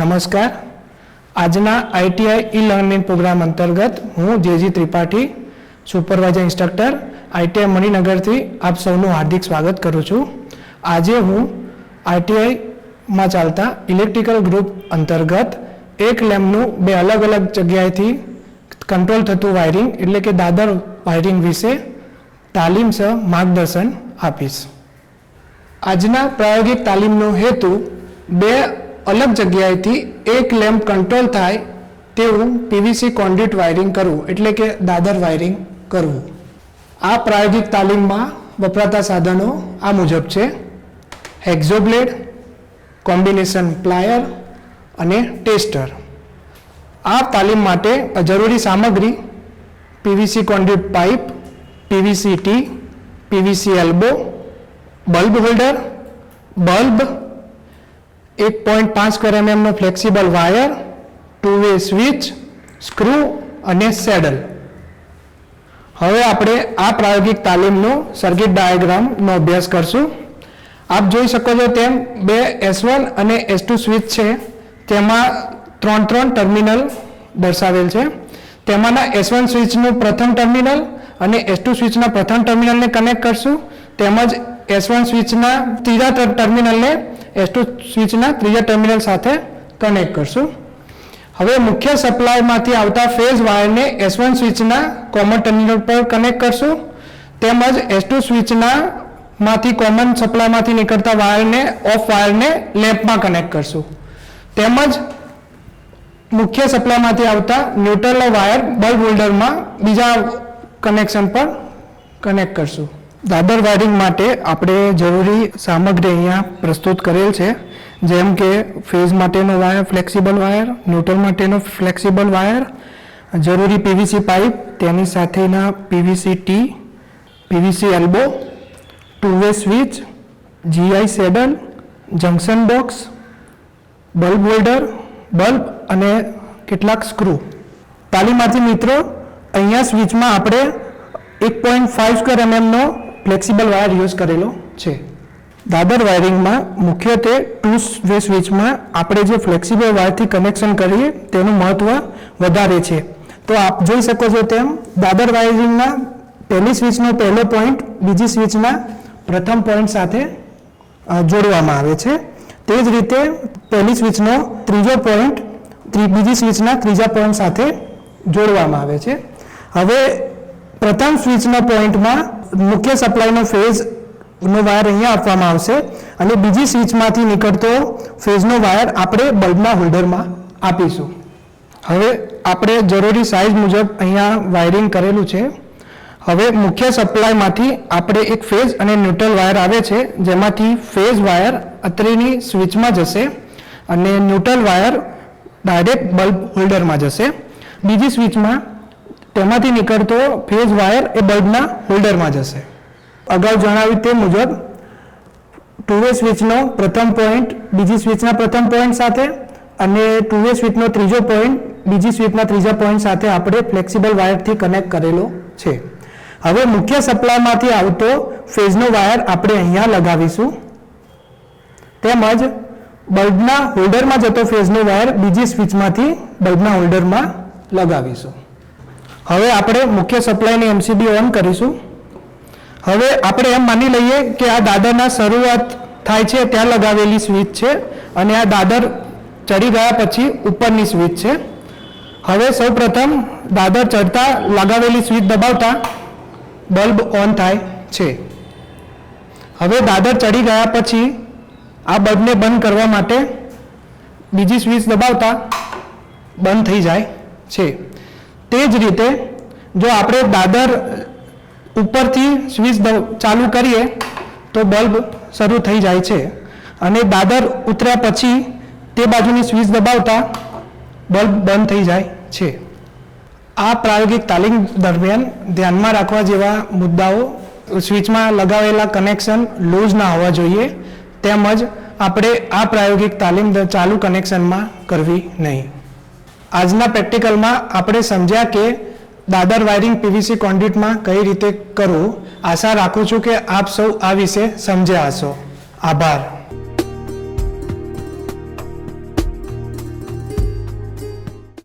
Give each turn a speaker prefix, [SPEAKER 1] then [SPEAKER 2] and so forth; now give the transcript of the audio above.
[SPEAKER 1] નમસ્કાર. આજના ITI e learning programme અંતર્ગત હું J G Tripathi, supervisor instructor, ITI મણિનગરથી આપ સૌનું હાર્દિક સ્વાગત કરું છું. આજે હું આઈટીઆઈમાં ચાલતા ઇલેક્ટ્રિકલ ગ્રુપ અંતર્ગત એક લેમ્પનું બે અલગ અલગ જગ્યાએથી કંટ્રોલ થતું વાયરિંગ એટલે કે દાદર વાયરિંગ વિશે તાલીમ સહ માર્ગદર્શન આપીશ. આજના પ્રાયોગિક તાલીમનો હેતુ બે અલગ જગ્યાએથી એક લેમ્પ કંટ્રોલ થાય તેવું પીવીસી કોન્ડ્યુટ વાયરિંગ કરવું, એટલે કે દાદર વાયરિંગ કરવું. આ પ્રાયોગિક તાલીમમાં વપરાતા સાધનો આ મુજબ છે. હેક્ઝોબ્લેડ કોમ્બિનેશન પ્લાયર અને ટેસ્ટર આ તાલીમ માટે જરૂરી સામગ્રી PVC conduit pipe, PVC tee, PVC elbow, bulb holder, bulb એક પોઈન્ટ પાંચ square એમએમનો flexible wire two way switch screw અને સેડલ હવે આપણે આ પ્રાયોગિક તાલીમનો સર્કિટ ડાયાગ્રામનો અભ્યાસ કરશું. આપ જોઈ શકો છો તેમ બે એસ વન અને એસ ટુ સ્વિચ છે. તેમાં ત્રણ ત્રણ ટર્મિનલ દર્શાવેલ છે. તેમાંના એસ વન સ્વિચનું પ્રથમ ટર્મિનલ અને એસ ટુ સ્વિચના પ્રથમ ટર્મિનલને કનેક્ટ કરશું. તેમજ એસ વન સ્વિચના ત્રીજા ટર્મિનલને એસ ટુ સ્વિચના ત્રીજા ટર્મિનલ સાથે કનેક્ટ કરશું. હવે મુખ્ય સપ્લાયમાંથી આવતા ફેઝ વાયરને એસ વન સ્વિચના કોમન ટર્મિનલ પર કનેક્ટ કરશું. તેમજ એસ ટુ સ્વિચના માંથી કોમન સપ્લાયમાંથી નીકળતા વાયરને ઓફ વાયરને લેમ્પમાં કનેક્ટ કરશું. તેમજ મુખ્ય સપ્લાયમાંથી આવતા ન્યુટ્રલ વાયર બલ્બ હોલ્ડરમાં બીજા કનેક્શન પર કનેક્ટ કરશું. દાદર વાયરિંગ માટે આપણે જરૂરી સામગ્રી અહીંયા પ્રસ્તુત કરેલ છે, જેમ કે ફેઝ માટેનો વાયર, ફ્લેક્સિબલ વાયર, ન્યુટ્રલ માટેનો ફ્લેક્સિબલ વાયર, જરૂરી પીવીસી પાઇપ, તેની સાથેના PVC tee, PVC elbow two way switch, GI saddle junction box, bulb holder, bulb અને કેટલાક સ્ક્રૂ. તાલીમાર્થી મિત્રો, અહીંયા સ્વિચમાં આપણે એક પોઈન્ટ ફાઇવ સ્ક્વેર એમએમનો ફ્લેક્સિબલ વાયર યુઝ કરેલો છે. દાદર વાયરિંગમાં મુખ્યત્વે ટુ વે સ્વિચમાં આપણે જે ફ્લેક્સિબલ વાયરથી કનેક્શન કરીએ તેનું મહત્ત્વ વધારે છે. તો આપ જોઈ શકો છો તેમ, દાદર વાયરિંગના પહેલી સ્વિચનો પહેલો પોઈન્ટ બીજી સ્વિચના પ્રથમ પોઈન્ટ સાથે જોડવામાં આવે છે. તે જ રીતે પહેલી સ્વિચનો ત્રીજો પોઈન્ટ બીજી સ્વિચના ત્રીજા પોઈન્ટ સાથે જોડવામાં આવે છે. હવે પ્રથમ સ્વિચના પોઈન્ટમાં મુખ્ય સપ્લાયનો ફેઝ નો વાયર અહીંયા આપવામાં આવશે અને બીજી સ્વિચમાંથી નીકળતો ફેઝનો વાયર આપણે બલ્બના હોલ્ડરમાં આપીશું. હવે આપણે જરૂરી સાઇઝ મુજબ અહીંયા વાયરિંગ કરેલું છે. હવે મુખ્ય સપ્લાયમાંથી આપણે એક ફેઝ અને ન્યુટ્રલ વાયર આવે છે, જેમાંથી ફેઝ વાયર અત્રેની સ્વિચમાં જશે અને ન્યુટ્રલ વાયર ડાયરેક્ટ બલ્બ હોલ્ડરમાં જશે. બીજી સ્વિચમાં તેમાંથી નીકળતો ફેઝ વાયર એ બલ્બના હોલ્ડરમાં જશે. અગાઉ જણાવ્યું તે મુજબ ટુ વે સ્વિચનો પ્રથમ પોઈન્ટ બીજી સ્વિચના પ્રથમ પોઈન્ટ સાથે અને ટુ વે સ્વિચનો ત્રીજો પોઈન્ટ બીજી સ્વિચના ત્રીજા પોઈન્ટ સાથે આપણે ફ્લેક્સિબલ વાયરથી કનેક્ટ કરેલો છે. હવે મુખ્ય સપ્લાયમાંથી આવતો ફેઝનો વાયર આપણે અહીંયા લગાવીશું. તેમજ બલ્બના હોલ્ડરમાં જતો ફેઝનો વાયર બીજી સ્વિચમાંથી બલ્બના હોલ્ડરમાં લગાવીશું. હવે આપણે મુખ્ય સપ્લાયની એમસીબી ઓન કરીશું. હવે આપણે એમ માની લઈએ કે આ દાદરના શરૂઆત થાય છે, ત્યાં લગાવેલી સ્વિચ છે અને આ દાદર ચડી ગયા પછી ઉપરની સ્વિચ છે. હવે સૌપ્રથમ દાદર ચડતા લગાવેલી સ્વિચ દબાવતા બલ્બ ઓન થાય છે. હવે દાદર ચડી ગયા પછી આ બલ્બને બંધ કરવા માટે બીજી સ્વિચ દબાવતા બંધ થઈ જાય છે. તે જ રીતે જો આપણે દાદર ઉપરથી સ્વિચ ચાલુ કરીએ, તો બલ્બ શરૂ થઈ જાય છે. અને દાદર ઉતર્યા પછી તે બાજુની સ્વિચ દબાવતા બલ્બ બંધ થઈ જાય છે. આ પ્રાયોગિક તાલીમ દરમિયાન ધ્યાનમાં રાખવા જેવા મુદ્દાઓ, સ્વિચમાં લગાવેલા કનેક્શન લૂઝ ના હોવા જોઈએ, તેમજ આપણે આ પ્રાયોગિક તાલીમ ચાલુ કનેક્શનમાં કરવી નહીં. આજના પ્રેક્ટિકલમાં આપણે સમજ્યા કે દાદર વાયરિંગ પીવીસી કોન્ડ્યુટમાં કઈ રીતે કરવું. આશા રાખું છું કે આપ સૌ આ વિશે સમજ્યા હશો. આભાર.